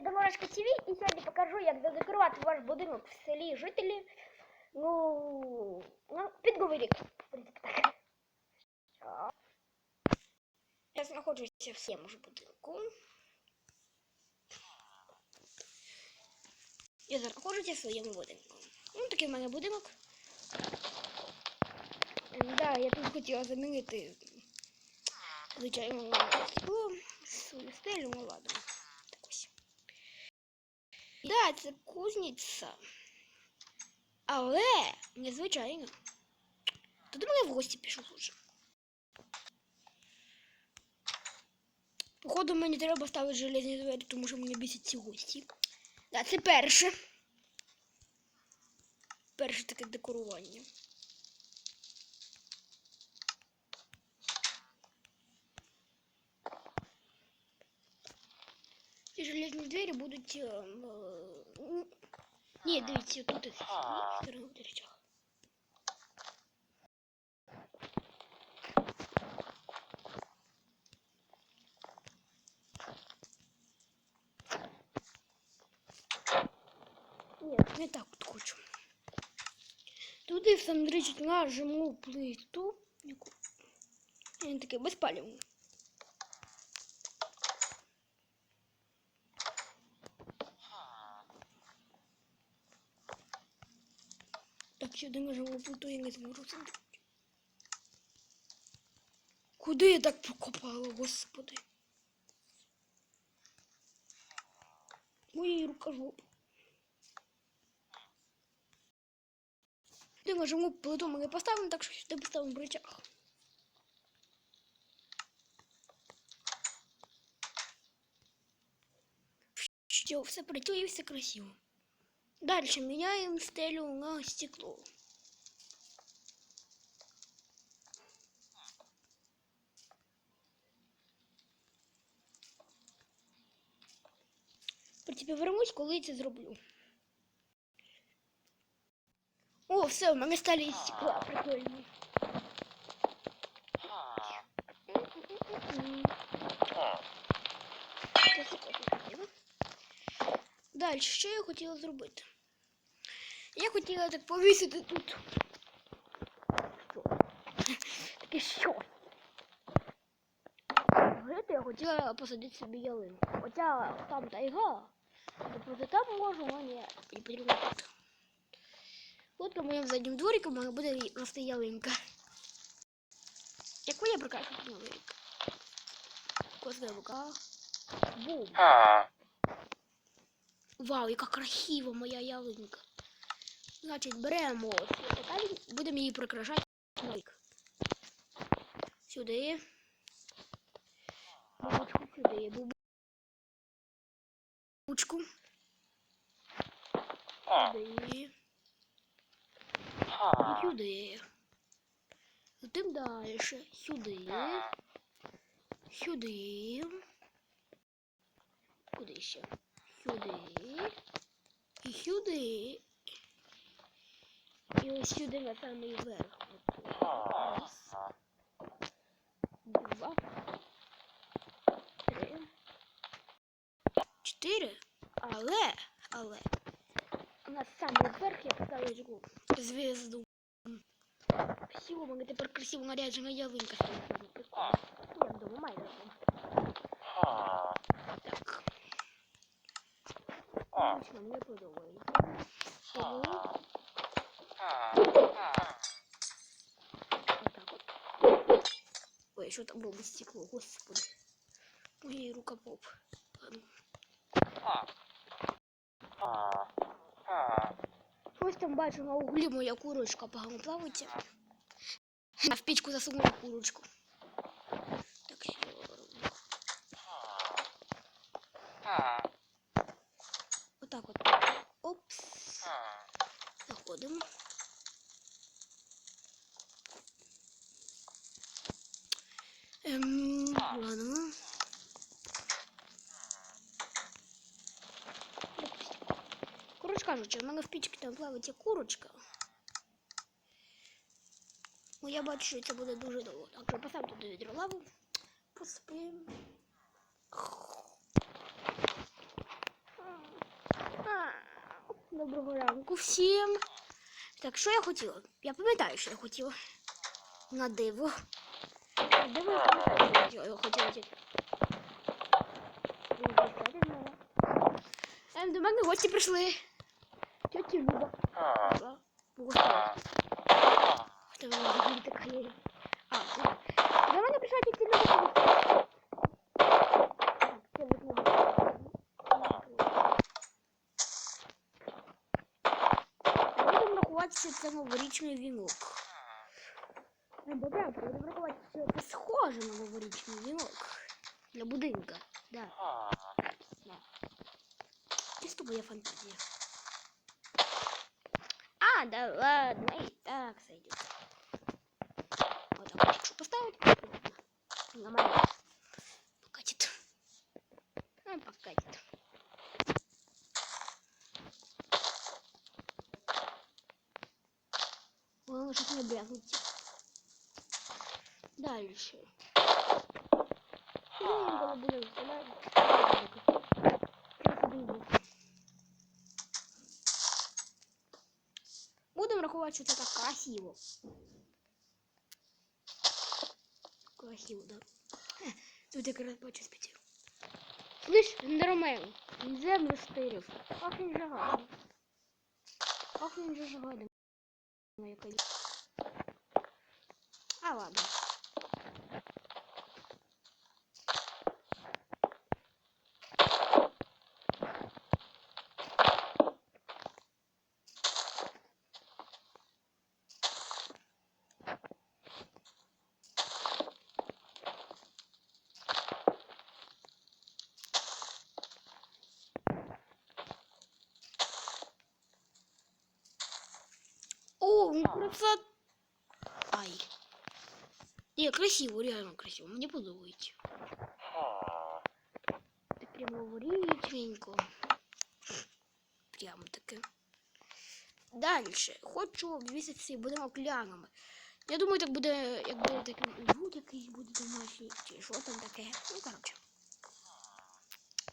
Доморочка ТВ і сьогодні покажу, як задекорувати ваш будинок в селі жителі. Ну, ну під В принципі, так. Що? Я знаходжуся в цьому ж будинку. Я знаходжуся в своєму будинку. Ну, такий в мене будинок. Да, я тут хотіла замінити звичайно скло, свою стелю, ну ладно. Да, це кузниця. Але незвичайно. То до мене в гості пішов лучше. Походу мені треба ставити железні двері, тому що мені бісять ці гості. Да, це перше. Перше таке декорування. Ці железні двері будуть. е, м, е, ну, Ні, дивіться, тут і сторони в речах. Ні, не так от хочу. Туди сандричить нажиму плиту. яку- Він такий безпалівний. Плиту я не сандрити. Куди я так покопала, господи? Моєї рукожопи. Ти нажиму плиту ми не поставимо, так що сюди поставимо рычаг. Все, все працює, все красиво. Дальше меняем стелю на стекло. При тебе вернусь, коли я це зроблю. О, все, у мене стали із стекла прикольні. Це. Далі, що я хотіла зробити? Я хотіла так повісити тут. Що? Таке що? Жити я хотіла посадити собі ялинку. Хоча там тайга, тобто там можу, не потрібно тут. От на моєму задньому дворику мене буде рости ялинка. Яку я прикрашу на? Козна рука. Бум. Вау, яка красива моя ялинка. Значить, беремо ось будемо її прикрашати. Сюди. Бабочку сюди. Бубочку. Сюди. І сюди. Затим далі. Сюди. Сюди. Куди ще? Сюди. І сюди. І ось сюди на самий верх. Раз. Два. Три. Чотири. Але, але. На самий верх я поставлю звезду. Все, у мене тепер красиво наряджена ялинка стоїть. Я вдома майже. Так. Лично мені подобається. Тому отак от. Ой, що там робить стекло, господи. Моєї рука поп. Ладно. Ось там бачу на углі моя курочка погано плавиться. Я в печку засунула курочку. Так, що роблю? Отак от. Опс. Заходимо. Ем, ладно. Коротше кажучи, в мене в пічці там плавиться курочка. Ну, я бачу, що це буде дуже довго. Так що постав туди відро лаву. Поспим. Доброго ранку всім. Так, що я хотіла? Я пам'ятаю, що я хотіла. На диво. На диво я пам'ятаю, що я хотіла. тільки. Мене? Ем, До мене гості прийшли. Тьоті Люба. Прийшла. Хто вона взагалі така є? А. До мене прийшла тітя Люба Будемо рахувати, що це новорічний вінок. Не добре, будемо рахувати, що це схоже на новорічний вінок. Для будинка. Да. да. Чисто моя фантазія. А, да ладно, и так сойдет. Вот так вот, якщо поставить, нормально. Покатит. Ну, покатит. Главное, чтобы не брякнуть. Дальше. Будем думаю. Будемо рахувати, що це так красиво. Красиво, да. Тут якраз бачу спітів. Слышь, Ендермен, землю стирив. Ах він же гадий. Ах він же ж гадий. Моя колі. А ладно. О, Не, красиво, реально красиво. Мені подобається. Так прямо ворічненько. Прямо таке. Дальше. Хочу обвісити свій будинок лянами. Я думаю, так буде, як буде такий звук якийсь буде домашній, чи що там таке. Ну, коротше.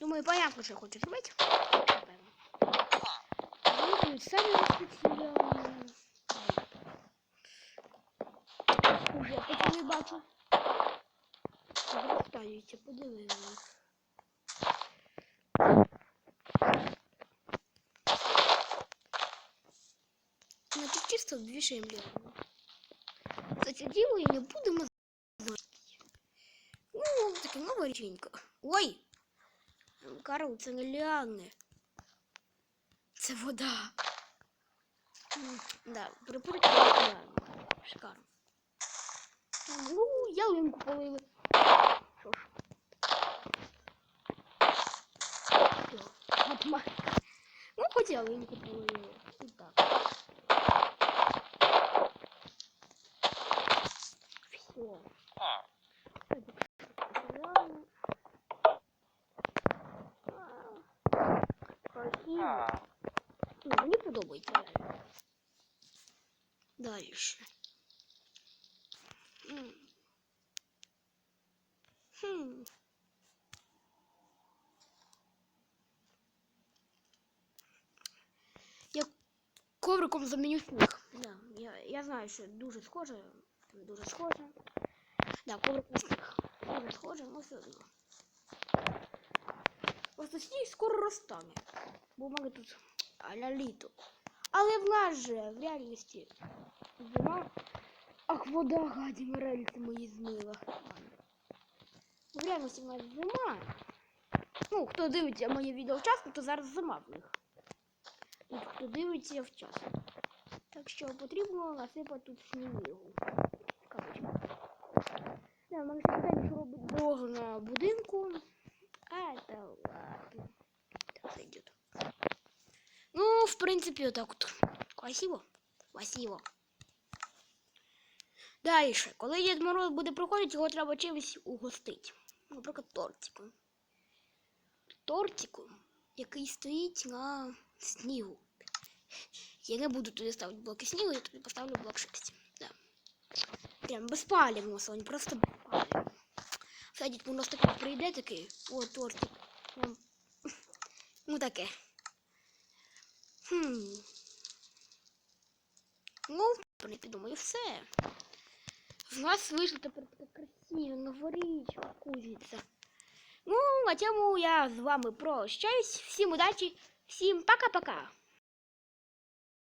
Думаю, понятно, що я хочу зробити. Напевно. Самі розпочали. Уже поки не бачу. Зростаються, подиви на них. Значить, чисто лягу. Кстати, діло і не знати. Ну, таке нова річенька. Ой! Карл, це не ліани. Це вода. Да, припоручую. Шикарно. Ну, ялинку полили. Що ж. Всё, отма- Ну, хоч ялинку полили. І так. Все. Красиво. Ну, мені подобається реально. Дальше. Ковриком заміню сніг. Да, я, я знаю, що дуже схоже. Дуже схоже. Да, коврик на сніг. Дуже схоже, але все одно. Просто сніг скоро розтане. Мене тут аля літо. Але в нас же в реальності зима. Ах, вода гаді рельси мої змила. В реальності в нас зима. Ну, хто дивиться моє відео вчасно, то зараз зима в них. Тут хто дивиться вчасно. Так що потрібно насипати тут снігу. В мене питання, що робить Бог на будинку. А, это ладно. Так сойдет. Ну, в принципе, вот так вот. Красиво. Красиво. Дальше. Коли Дід Мороз буде приходити, його треба чимось угостити. Наприклад, тортиком. Тортиком, який стоїть на снігу. Я не буду туди ставити блоки снігу, я туди поставлю блок шерсті. Да. Прям безпалівно, Сонь, просто безпалівно. Все, Дід Мороз такий прийде такий, о, тортик. Ну таке. Хм. Ну, в принципі, думаю, все. З нас вийшла тепер така красива новорічна кузниця. Ну, на цьому я з вами прощаюсь. Всім удачі, всім пока-пока.